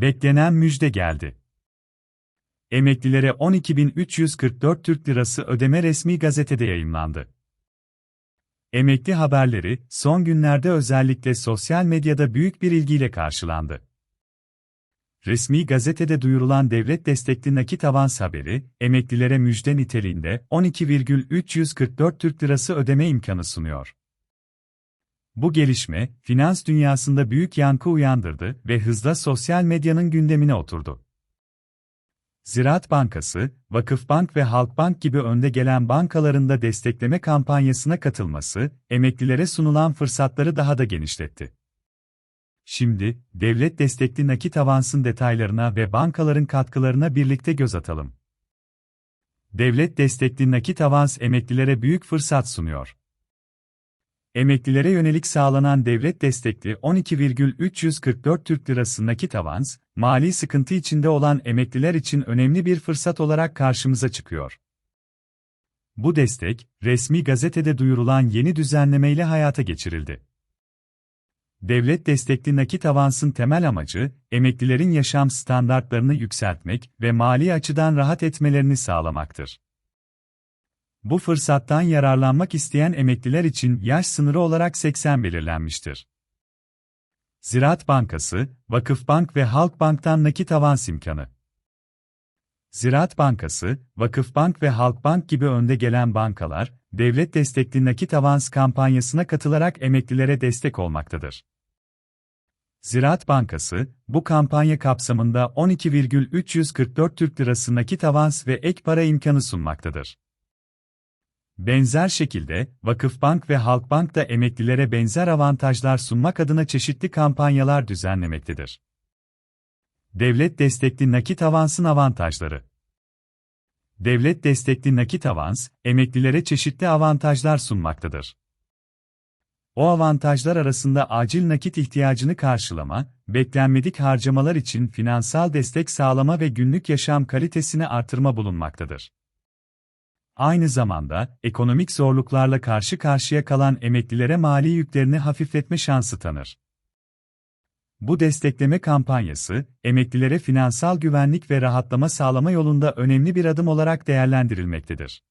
Beklenen müjde geldi. Emeklilere 12.344 Türk Lirası ödeme resmi gazetede yayımlandı. Emekli haberleri, son günlerde özellikle sosyal medyada büyük bir ilgiyle karşılandı. Resmi gazetede duyurulan devlet destekli nakit avans haberi, emeklilere müjde niteliğinde 12,344 Türk Lirası ödeme imkanı sunuyor. Bu gelişme, finans dünyasında büyük yankı uyandırdı ve hızla sosyal medyanın gündemine oturdu. Ziraat Bankası, Vakıfbank ve Halkbank gibi önde gelen bankalarında destekleme kampanyasına katılması, emeklilere sunulan fırsatları daha da genişletti. Şimdi, devlet destekli nakit avansın detaylarına ve bankaların katkılarına birlikte göz atalım. Devlet destekli nakit avans emeklilere büyük fırsat sunuyor. Emeklilere yönelik sağlanan devlet destekli 12,344 Türk Lirası nakit avans, mali sıkıntı içinde olan emekliler için önemli bir fırsat olarak karşımıza çıkıyor. Bu destek, resmi gazetede duyurulan yeni düzenlemeyle hayata geçirildi. Devlet destekli nakit avansın temel amacı, emeklilerin yaşam standartlarını yükseltmek ve mali açıdan rahat etmelerini sağlamaktır. Bu fırsattan yararlanmak isteyen emekliler için yaş sınırı olarak 80 belirlenmiştir. Ziraat Bankası, Vakıfbank ve Halkbank'tan nakit avans imkanı. Ziraat Bankası, Vakıfbank ve Halkbank gibi önde gelen bankalar, devlet destekli nakit avans kampanyasına katılarak emeklilere destek olmaktadır. Ziraat Bankası, bu kampanya kapsamında 12,344 Türk Lirası nakit avans ve ek para imkanı sunmaktadır. Benzer şekilde, Vakıfbank ve Halkbank da emeklilere benzer avantajlar sunmak adına çeşitli kampanyalar düzenlemektedir. Devlet destekli nakit avansın avantajları Devlet destekli nakit avans, emeklilere çeşitli avantajlar sunmaktadır. O avantajlar arasında acil nakit ihtiyacını karşılama, beklenmedik harcamalar için finansal destek sağlama ve günlük yaşam kalitesini artırma bulunmaktadır. Aynı zamanda, ekonomik zorluklarla karşı karşıya kalan emeklilere mali yüklerini hafifletme şansı tanır. Bu destekleme kampanyası, emeklilere finansal güvenlik ve rahatlama sağlama yolunda önemli bir adım olarak değerlendirilmektedir.